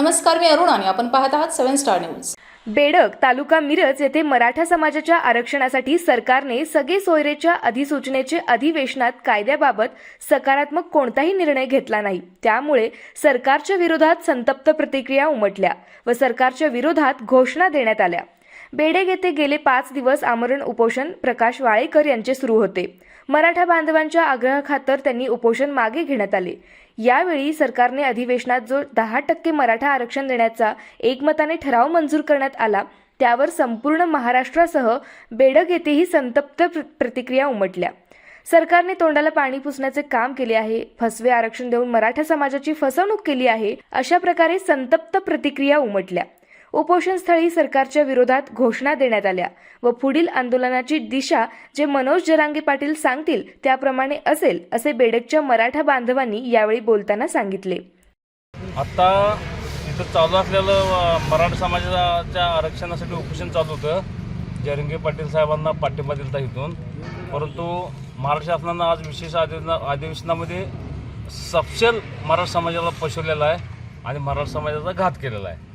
नमस्कार मी अरुण आणि आपण पाहत आहात seven star news. Bedag taluka Miraj येथे मराठा समाजाच्या आरक्षणासाठी सरकारने सगळे सोयरेच्या अधिसूचनेचे अधिवेशनात कायद्याबाबत सकारात्मक कोणताही निर्णय घेतला नाही. त्यामुळे सरकारच्या विरोधात संतप्त प्रतिक्रिया उमटल्या व सरकारच्या विरोधात घोषणा देण्यात आल्या. बेडेग येथे गेले पाच दिवस आमरण उपोषण प्रकाश वाळेकर यांचे सुरू होते. मराठा बांधवांच्या आग्रहाखातर त्यांनी उपोषण मागे घेण्यात आले. यावेळी सरकारने अधिवेशनात जो दहा टक्के मराठा आरक्षण देण्याचा एकमताने ठराव मंजूर करण्यात आला त्यावर संपूर्ण महाराष्ट्रासह बेडग येथेही संतप्त प्र- प्रतिक्रिया उमटल्या. सरकारने तोंडाला पाणी पुसण्याचे काम केले आहे फसवे आरक्षण देऊन मराठा समाजाची फसवणूक केली आहे अशा प्रकारे संतप्त प्रतिक्रिया उमटल्या. उपोषणस्थळी सरकारच्या विरोधात घोषणा देण्यात आल्या व पुढील आंदोलनाची दिशा जे मनोज जरांगे पाटील सांगतील त्याप्रमाणे असेल असे बेडकच्या मराठा बांधवांनी यावेळी बोलताना सांगितले. आत्ता इथं चालू असलेलं मराठा समाजाच्या आरक्षणासाठी उपोषण चालू होतं. जरंगे पाटील साहेबांना पाठिंबा दिलता इथून. परंतु महाराष्ट्र शासनानं आज विशेष अधिवेशना अधिवेशनामध्ये सपशेल मराठा समाजाला पसरलेला आहे आणि मराठा समाजाचा घात केलेला आहे.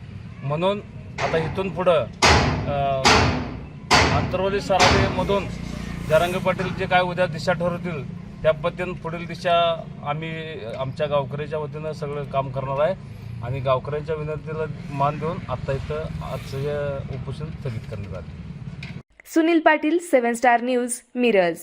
म्हणून आता इथून पुढं आंतरवली आंतरवाली सराटीमधून जरांगे पाटील जे काय उद्या दिशा ठरवतील त्या पद्धतीनं पुढील दिशा आम्ही आमच्या गावकऱ्याच्या वतीनं सगळं काम करणार आहे. आणि गावकऱ्यांच्या विनंतीला मान देऊन आत्ता इथं आजचं हे उपोषण स्थगित करण्यात आले. Sunil Patil seven star news Miraj.